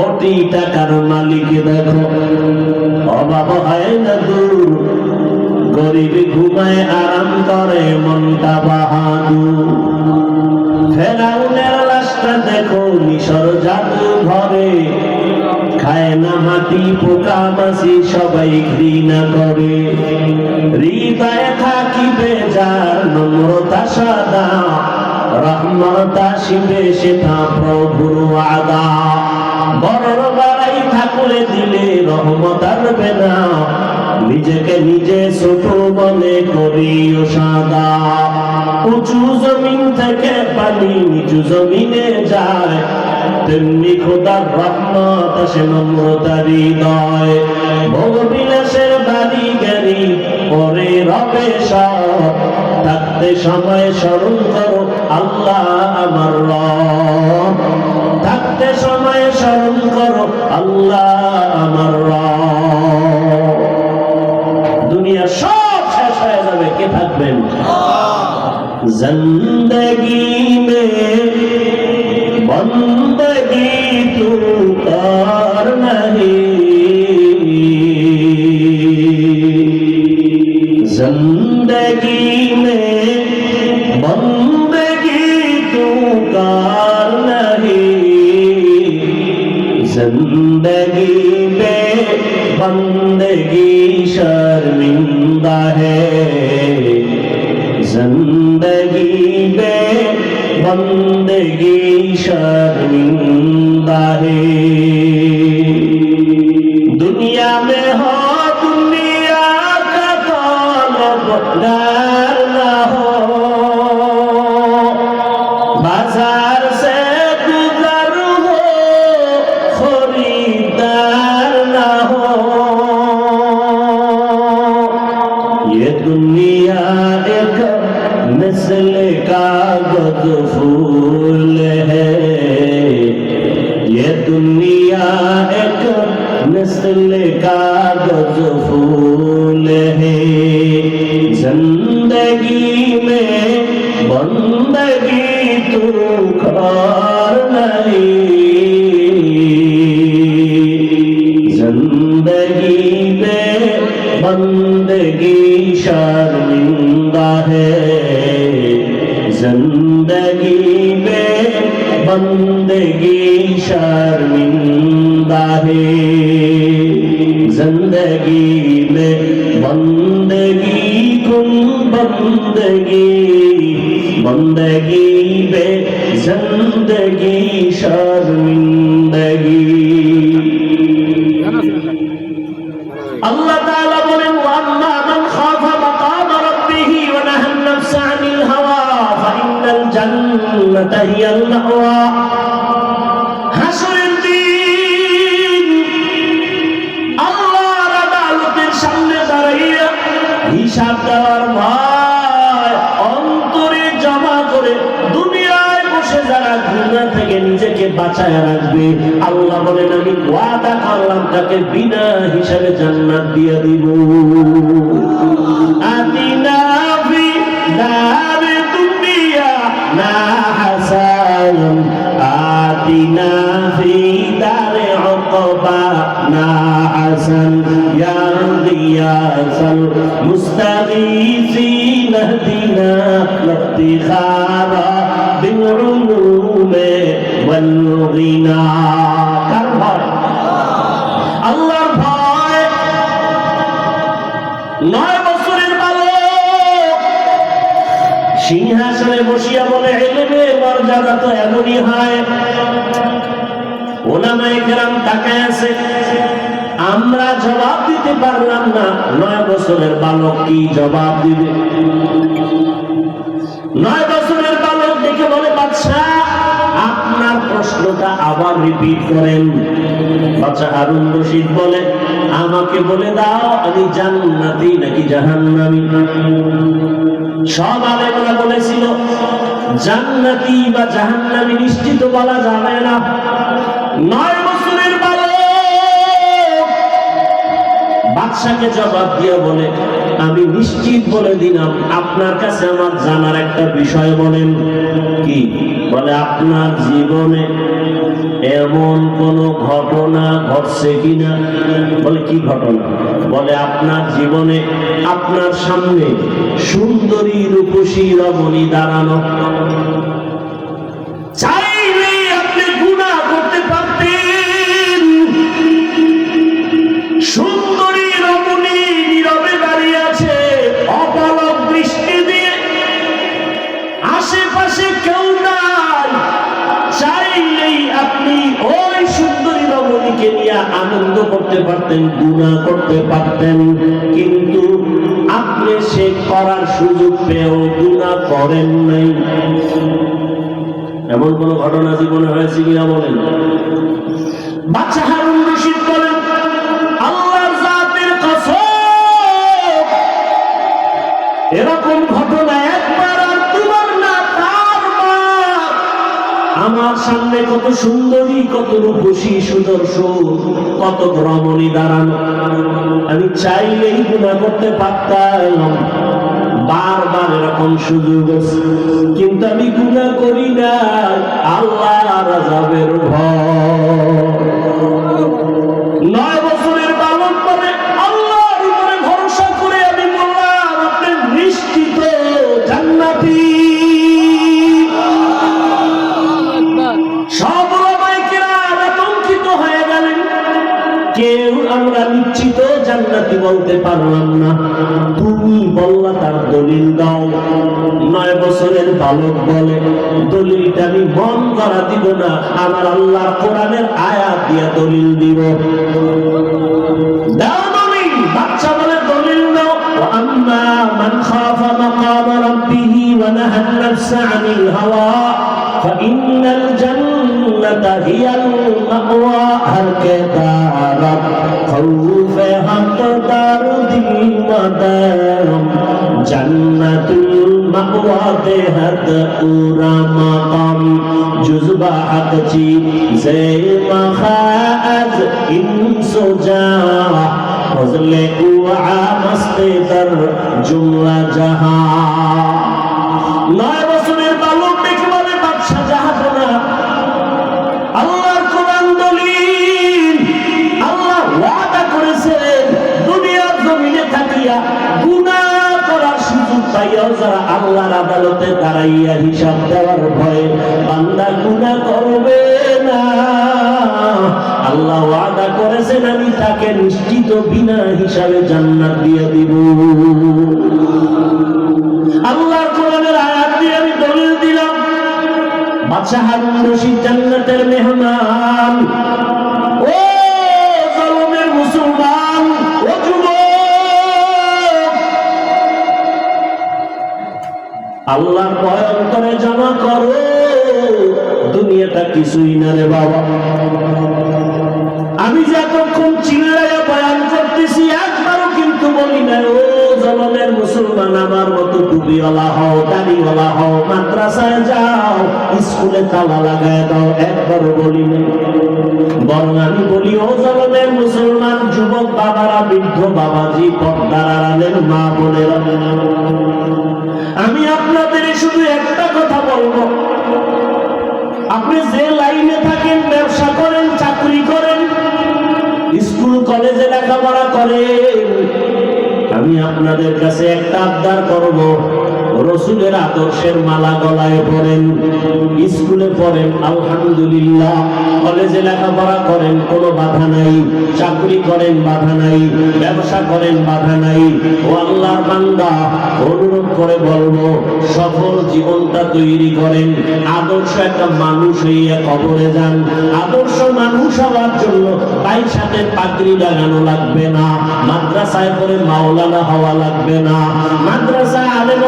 কোটি টাকার মালিক দেখো। অভাব হয় না দূর। গরিব ঘুমায়, আরাম করে, মনটা ফেরাউনের লাশটা দেখো, মিশর জাদু ঘরে। খায় না মাটি, পোকা মাসি সবাই ঘৃণা করে। হৃদয়ে থাকিবে যার নম্রতা সাদা, রহমত আসিবে, সেটা প্রভুর আদা বড় বাড়াই ঠাকুরে দিলে নিজেকে নিজে মনে সাদা। উঁচু জমিন থেকে পানি নিচু জমিনে যায়। তেমনি খোদার রহমত নম্রতার হৃদয়। পরে রবে সব। থাকতে সময় স্মরণ করো, আল্লাহ আমার রব। शर्मिंदा है जिंदगी में बंदगी زندگی پہ بندگی شرمندہ ہے زندگی پہ بندگی شرمندہ ہے زندگی میں بندگی کن بندگی بندگی پہ زندگی شرمندگی অন্তরে জমা করে দুনিয়ায় বসে যারা থেকে নিজেকে বাঁচায় রাখবে, আল্লাহ বলেন, আমি ওয়াদা করলাম, তাকে বিনা হিসাবে জান্নাত দিয়ে দিব। না হাসান ইয়া গিয়াসাল মুস্তাগীসিন اهدنا لافتخارا بالعلوم والغنى কার ভয় আল্লাহর ভয় নয় বছরের বালক সিংহাসনে বসিয়া বলে এলেমে মর্যাদা তো এমনই হয় ওলামায়ে কেরাম তাকায় আছে আমরা জবাব দিতে পারলাম না। নয় বছরের বালক কি জবাব দিবে? নয় বছরের বালক দেখে বলে বাদশাহ আপনার প্রশ্নটা আবার রিপিট করেন। বাচ্চা হারুন রশিদ বলে, আমাকে বলে দাও, আমি জান্নাতি নাকি জাহান্নামী? সব আলেমরা বলেছিল, জান্নাতি বা জাহান্নামী নিশ্চিত বলা যাবে না। নয় বাদশাকে জবাব দিয়ে বলে, আমি নিশ্চিত বলে দিলাম, আপনার কাছে আমার জানার একটা বিষয় বলেন। কি? বলে, আপনার জীবনে এমন কোন ঘটনা ঘটছে কিনা? বলে, কি ঘটনা? বলে, আপনার জীবনে আপনার সামনে সুন্দরী রূপসী রমণী দাঁড়ানো। করতে পারতেন গুণা করতে পারতেন, কিন্তু আপনি সে করার সুযোগ পেয়েও গুণা করেন নাই। এমন কোন ঘটনা জীবনে হয়েছে কিনা বলেন? বাচ্চা আমার সামনে কত সুন্দরী, কত রূপসী সুদর্শন, কত ভ্রমণী দাঁড়ানো আমি চাইলেই গুণা করতে পারতাম, বারবার এরকম সুযোগ কিন্তু আমি গুণা করি না, আল্লাহ রাজাবের ভয়। জান্নাতি বলতে পারলাম না তুমি বললা তার দলিল দাও নয় বছরের বালক বলে দলিলটা আমি মন করা দিব না আমার আল্লাহ কোরআনের আয়াত দিয়া দলিল দিব দাও দলিল বাচ্চা বলে দলিল দাও وأما من خاف مقام ربه ونهى النفس عن الهوى فإن الجنة هي مقوا ہر کے دارم خوف حق دار دین مدام جنت المقوا دے حد اورا مقام جزبہ حق چی زیمہ خاز انس جا فضل اوعا مست در جملہ جہاں থাকিয়া গুনাহ করার সুযোগ পাইয়াও যারা আল্লাহর আদালতে দাঁড়াইয়া হিসাব দেওয়ার ভয়ে বান্দা গুনাহ করবে না। আল্লাহ ওয়াদা করেছেন, আমি তাকে নিশ্চিত বিনা হিসাবে জান্নাত দিয়ে দিব। আল্লাহর কোরআনের আয়াত দিয়ে আমি দলিল দিলাম, বাদশাহ হারুন রশিদ জান্নাতের মেহমান ভয় অন্তরে জমা করো। দুনিয়াটা কিছুই না রে বাবা। আমি যে এতক্ষণ চিল্লাইয়া বয়ান করতেছি, একবারও কিন্তু বলি না ও জলমের মুসলমান, আমার মতো টুপিওয়ালা হও, দাড়িওয়ালা হও, মাদ্রাসায় যাও, স্কুলে তালা লাগায় দাও। একবারও বলি বরং আমি বলি, ও জলমের মুসলমান, যুবক বাবারা, বৃদ্ধ বাবাজি, পর্দার আড়ালের মা বোনেরা আমি আপনাদের শুধু একটা কথা বলব আপনি যে লাইনে থাকেন, ব্যবসা করেন, চাকরি করেন, স্কুল, কলেজে লেখাপড়া করেন, আমি আপনাদের কাছে একটা আবদার করব। রসুলের আদর্শের মালা গলায় পড়েন স্কুলে পড়েন, আলহামদুলিল্লাহ। কলেজে লেখাপড়া করেন, কোনো বাধা নাই। চাকরি করেন, বাধা নাই। ব্যবসা করেন, বাধা নাই। ও আল্লাহর বান্দা, অনুরোধ করে বলব, সফল জীবনটা তৈরি করেন। আদর্শ একটা মানুষ হইয়া কবরে যান। আদর্শ মানুষ হওয়ার জন্য তাই সাথে পাগড়ি লাগানো লাগবে না। মাদ্রাসায় করে মাওলানা হওয়া লাগবে না। মাদ্রাসায় আলেম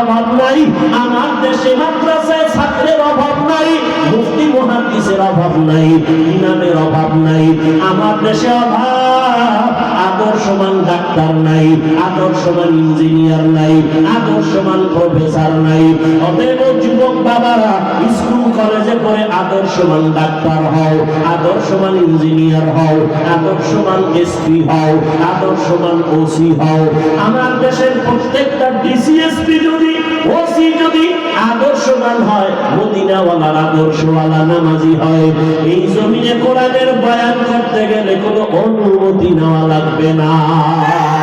অভাব নাই, আমার দেশে মাদ্রাসায় ছাত্রের অভাব নাই, মুফতি মহাদিসের অভাব নাই, ইমামের অভাব নাই, আমার দেশে অভাব আদর্শমান ডাক্তার নাই আদর্শমান ইঞ্জিনিয়ার নাই আদর্শমান প্রফেসর নাই। অতএব যুবক বাবারা, স্কুল, কলেজে পড়ে আদর্শমান ডাক্তার হও আদর্শমান ইঞ্জিনিয়ার হও আদর্শমান এসপি হও আদর্শমান ওসি হও। আমার দেশের প্রত্যেকটা ডিসিএসপি যদি, ওসি যদি আদর্শবান হয়, মদিনাওয়ালার আদর্শওয়ালা নামাজি হয়। এই জমিনে কোরআনের বয়ান করতে গেলে কোনো অনুমতি নেওয়া লাগবে না